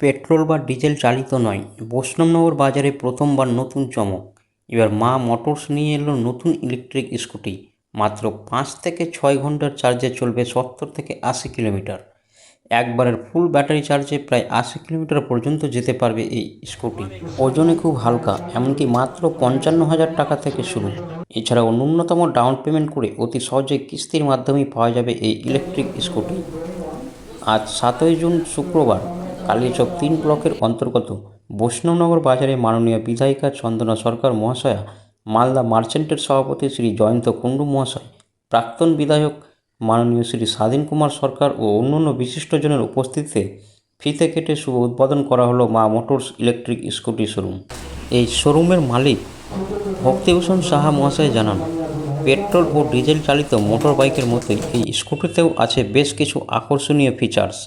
Petrol বা diesel চালিত নয়। বৈষ্ণবনগর বাজারে প্রথমবার নতুন চমক। এবার মা মোটরস নিয়ে এলো নতুন ইলেকট্রিক স্কুটি। মাত্র পাঁচ থেকে ছয় ঘণ্টার চার্জে চলবে সত্তর থেকে আশি কিলোমিটার। একবারের ফুল ব্যাটারি চার্জে প্রায় আশি কিলোমিটার পর্যন্ত যেতে পারবে এই স্কুটি। ওজনে খুব হালকা, এমনকি মাত্র পঞ্চান্ন হাজার টাকা থেকে শুরু। এছাড়াও ন্যূনতম ডাউন পেমেন্ট করে অতি সহজে কিস্তির মাধ্যমেই পাওয়া যাবে এই ইলেকট্রিক স্কুটি। আজ সাতই জুন, শুক্রবার। কালিয়াচক তিন ব্লকের অন্তর্গত বৈষ্ণবনগর বাজারে মাননীয় বিধায়িকা চন্দনা সরকার মহাশয়া, মালদা মার্চেন্টের সভাপতি শ্রী জয়ন্ত কুণ্ডু মহাশয়, প্রাক্তন বিধায়ক মাননীয় শ্রী স্বাধীন কুমার সরকার ও অন্যান্য বিশিষ্টজনের উপস্থিতিতে ফিতে কেটে শুভ উদ্বোধন করা হলো মা মোটরস ইলেকট্রিক স্কুটি শোরুম। এই শোরুমের মালিক ভক্তিভূষণ সাহা মহাশয় জানান, পেট্রোল ও ডিজেল চালিত মোটর বাইকের মতোই এই স্কুটিতেও আছে বেশ কিছু আকর্ষণীয় ফিচার্স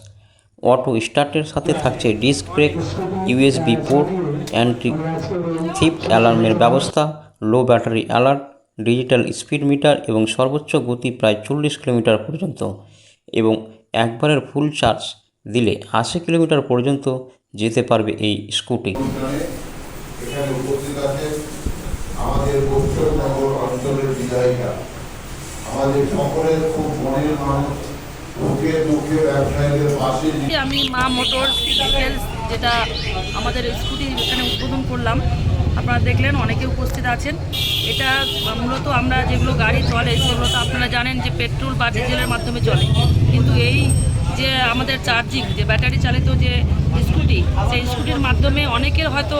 অটো স্টার্টের সাথে থাকছে disc brake, USB port anti theft অ্যালার্মের ব্যবস্থা low battery alert digital speed meter এবং সর্বোচ্চ গতি প্রায় চল্লিশ কিলোমিটার পর্যন্ত। এবং একবারের ফুল চার্জ দিলে আশি কিলোমিটার পর্যন্ত যেতে পারবে এই স্কুটি। আমাদের সকলের খুব মনের মানুষ। আমি মা মোটর যেটা আমাদের স্কুটি এখানে উদ্বোধন করলাম। আপনারা দেখলেন, অনেকে উপস্থিত আছেন। এটা মূলত আমরা যেগুলো গাড়ি চলে, সেগুলো তো আপনারা জানেন যে পেট্রোল বা ডিজেলের মাধ্যমে চলে। কিন্তু এই যে আমাদের চার্জিং, যে ব্যাটারি চালিত যে স্কুটি। সেই স্কুটির মাধ্যমে অনেকের হয়তো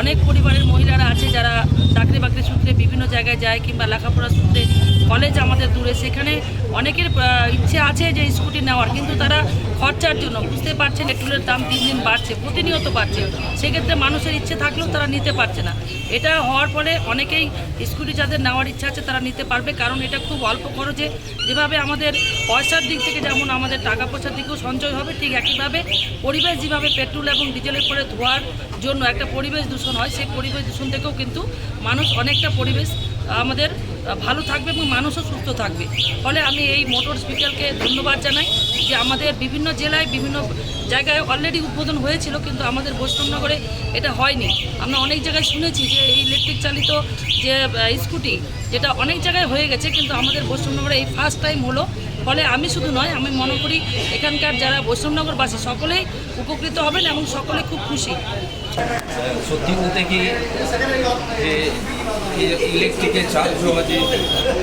অনেক পরিবারের মহিলারা আছে যারা চাকরি বাকরি সূত্রে বিভিন্ন জায়গায় যায় কিংবা লেখাপড়া সূত্রে কলেজ আমাদের দূরে। সেখানে অনেকের ইচ্ছে আছে যে স্কুটি নেওয়ার, কিন্তু তারা খরচার জন্য বুঝতে পারছেন পেট্রোলের দাম দিন দিন বাড়ছে, প্রতিনিয়ত বাড়ছে। সেক্ষেত্রে মানুষের ইচ্ছে থাকলেও তারা নিতে পারছে না। এটা হওয়ার ফলে অনেকেই স্কুটি যাদের নেওয়ার ইচ্ছা আছে তারা নিতে পারবে, কারণ এটা খুব অল্প খরচে যেভাবে আমাদের পয়সার দিক থেকে যেমন আমাদের টাকা পয়সার দিকেও সঞ্চয় হবে, ঠিক একইভাবে পরিবেশ যেভাবে পেট্রোল এবং ডিজেলের করে ধোয়ার জন্য একটা পরিবেশ দূষণ হয়, সেই পরিবেশ দূষণ থেকেও কিন্তু মানুষ অনেকটা পরিবেশ আমাদের ভালো থাকবে এবং মানুষও সুস্থ থাকবে। ফলে আমি এই মোটর স্পিকারকে ধন্যবাদ জানাই যে আমাদের বিভিন্ন জেলায়, বিভিন্ন জায়গায় অলরেডি উদ্বোধন হয়েছিল, কিন্তু আমাদের বৈষ্ণবনগরে এটা হয়নি। আমরা অনেক জায়গায় শুনেছি যে এই ইলেকট্রিক চালিত যে স্কুটি, যেটা অনেক জায়গায় হয়ে গেছে, কিন্তু আমাদের বৈষ্ণবনগরে এই ফার্স্ট টাইম হলো ফলে আমি শুধু নয়, আমি মনে করি এখানকার যারা বৈষ্ণবনগরবাসী সকলেই উপকৃত হবেন এবং সকলে খুব খুশি। সত্যি বলতে কি, যে ইলেকট্রিকের চার্জ হওয়া যে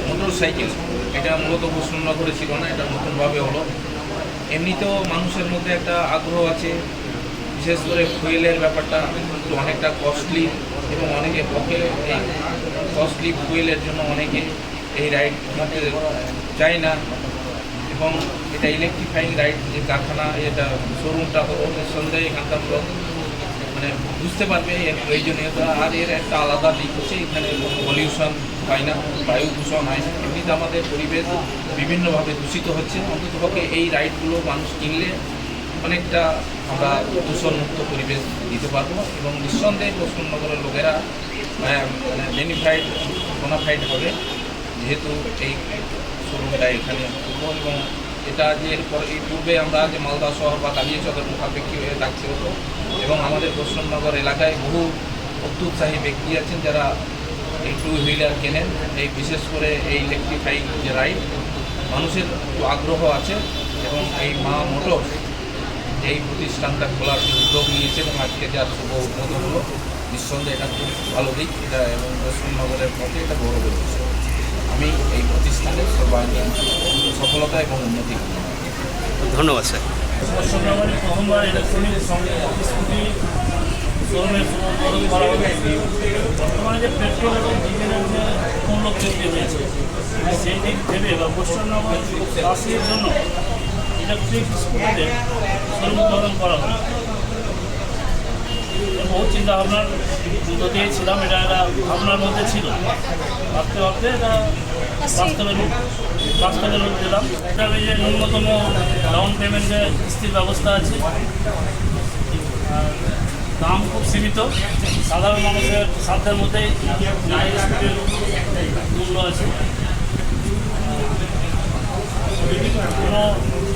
মোটর সাইকেল এটা মূলত বৈষ্ণবনগরে ছিল না, এটা নতুনভাবে হলো। এমনিতেও মানুষের মধ্যে একটা আগ্রহ আছে, বিশেষ করে ফুয়েলের ব্যাপারটা অনেকটা কস্টলি এবং অনেকে পক্ষে এই কস্টলি ফুয়েলের জন্য অনেকে এই রাইড নিতে চায় না। এবং এটা ইলেকট্রিফাইং রাইড যে কারখানা, এটা শোরুমটা হলো নিঃসন্দেহে এখানকার লোক মানে বুঝতে পারবে এর প্রয়োজনীয়তা। আর এর একটা আলাদা দিক হচ্ছে, এখানে পলিউশন হয় না, বায়ু দূষণ হয় না। এমনিতে আমাদের পরিবেশ বিভিন্নভাবে দূষিত হচ্ছে। অন্ততপক্ষে এই রাইডগুলো মানুষ কিনলে অনেকটা আমরা দূষণমুক্ত পরিবেশ দিতে পারব এবং নিঃসন্দেহে পশ্চিমবঙ্গের লোকেরা মানে বেনিফাইড বোনাফাইড হবে, যেহেতু এই শোরুমটা এখানে করব এবং এটা যে এরপর এই পূর্বে আমরা যে মালদা শহর বা কালিয়াচকের মুখাপেক্ষি হয়ে থাকতে হতো এবং আমাদের পশ্চিমনগর এলাকায় বহু অত্যুৎসাহী ব্যক্তি আছেন যারা এই টু হুইলার কেনেন। এই বিশেষ করে এই ইলেকট্রিফাইং যে রাইড মানুষের একটু আগ্রহ আছে এবং এই মা মোটর এই প্রতিষ্ঠানটা খোলার যে উদ্যোগ নিয়েছে এবং আজকে যার শুভ উদ্বোধন হলো, নিঃসন্দেহে এটা খুব ভালো দিক। এটা এবং পশ্চিমনগরের পথে এটা গৌরবের বিষয় আমি এই প্রতিষ্ঠানের সর্বাঙ্গীন সফলতা এবং উন্নতি ধন্যবাদ স্যার। পশ্চিমবঙ্গের প্রথমবার ইলেকট্রনিক স্কুটি শোরুমের করা হলো বর্তমানে যে পেট্রোল এবং ডিজেলের যে মূল্য বৃদ্ধি হয়েছে সেই দিক ভেবে বা পশ্চিমবঙ্গের চাষির জন্য ইলেকট্রিক স্কুটিতে শোরুম উদ্বোধন করা হলো বহু চিন্তা ভাবনার মধ্য দিয়ে ছিলাম এটা একটা ভাবনার মধ্যে ছিল। ভাবতে ভাবতে এটা বাস্তবে রূপ বাস্তবে রূপ দিলাম যে ন্যূনতম ডাউন পেমেন্টের কিস্তির ব্যবস্থা আছে। দাম খুব সীমিত। সাধারণ মানুষের সাধ্যের মধ্যেই নারী স্কুটির মূল্য আছে। কোনো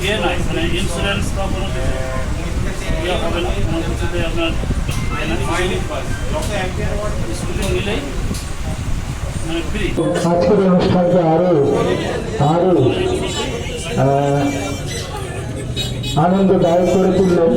ইয়ে নাই মানে ইন্স্যুরেন্স বা কোনো কিছু ইয়ে হবে না। কোনো কিছুতে আপনার স্কুটি নিলেই আজকের অনুষ্ঠানকে আরও আরও আনন্দদায়ক করে তুললেন।